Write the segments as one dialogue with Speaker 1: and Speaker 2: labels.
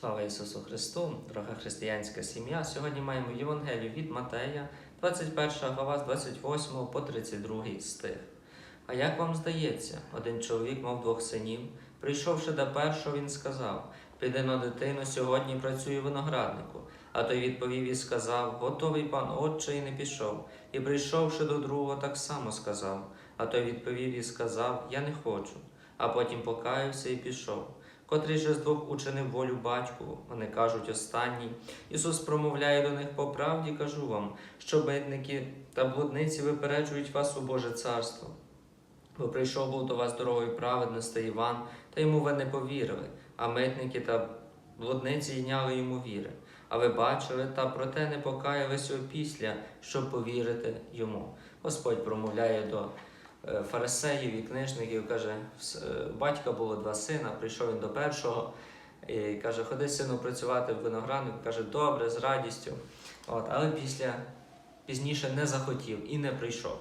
Speaker 1: Слава Ісусу Христу, дорога християнська сім'я. Сьогодні маємо Євангелію від Матея, 21 глава з 28 по 32 стих. А як вам здається, один чоловік мав двох синів. Прийшовши до першого, він сказав: Піди на дитину, сьогодні працюю винограднику. А той відповів і сказав: Готовий пан отче, і не пішов. І прийшовши до другого, так само сказав. А той відповів і сказав: Я не хочу. А потім покаявся і пішов. Котрий же з двох учинив волю батькову, вони кажуть останній. Ісус промовляє до них по правді, кажу вам, що бедники та блудниці випереджують вас у Боже царство. Бо прийшов був до вас дорогою праведності Іван, та йому ви не повірили, а митники та блудниці йняли йому віри. А ви бачили, та проте не покаялись опісля, щоб повірити йому. Господь промовляє до фарисеїв і книжників, каже, е, батька було два сина, прийшов він до першого і каже, ходи сину працювати в винограднику, каже, добре, з радістю. От, але після пізніше не захотів і не прийшов.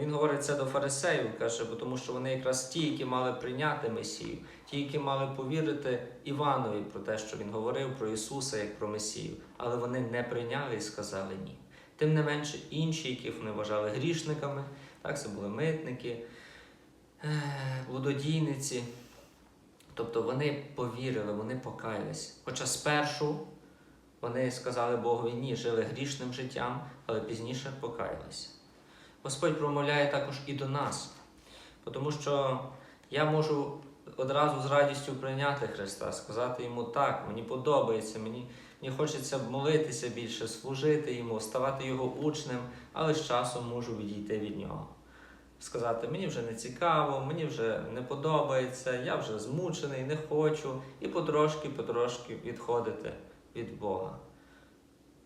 Speaker 1: Він говорить це до фарисеїв, каже, бо тому що вони якраз ті, які мали прийняти Месію, ті, які мали повірити Іванові про те, що він говорив про Ісуса як про Месію, але вони не прийняли і сказали ні. Тим не менше, інші, яких вони вважали грішниками, так, це були митники, ех, блудодійниці. Тобто вони повірили, вони покаялись. Хоча спершу вони сказали Богові ні, жили грішним життям, але пізніше покаялися. Господь промовляє також і до нас, тому що я можу одразу з радістю прийняти Христа, сказати йому так, мені подобається, мені, мені хочеться молитися більше, служити йому, ставати його учнем, але з часом можу відійти від нього. Сказати, мені вже не цікаво, мені вже не подобається, я вже змучений, не хочу, і потрошки-потрошки відходити від Бога.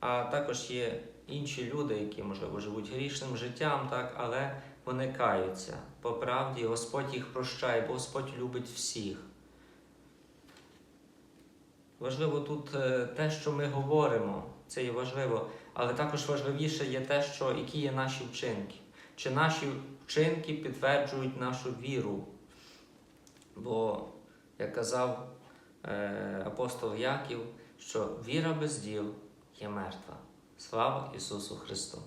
Speaker 1: А також є інші люди, які, можливо, живуть грішним життям, так, але вони каються. По правді Господь їх прощає, бо Господь любить всіх. Важливо тут е, те, що ми говоримо, це є важливо, але також важливіше є те, що, які є наші вчинки. Чи наші вчинки підтверджують нашу віру? Бо, як казав е, апостол Яків, що віра без діл є мертва. Слава Ісусу Христу!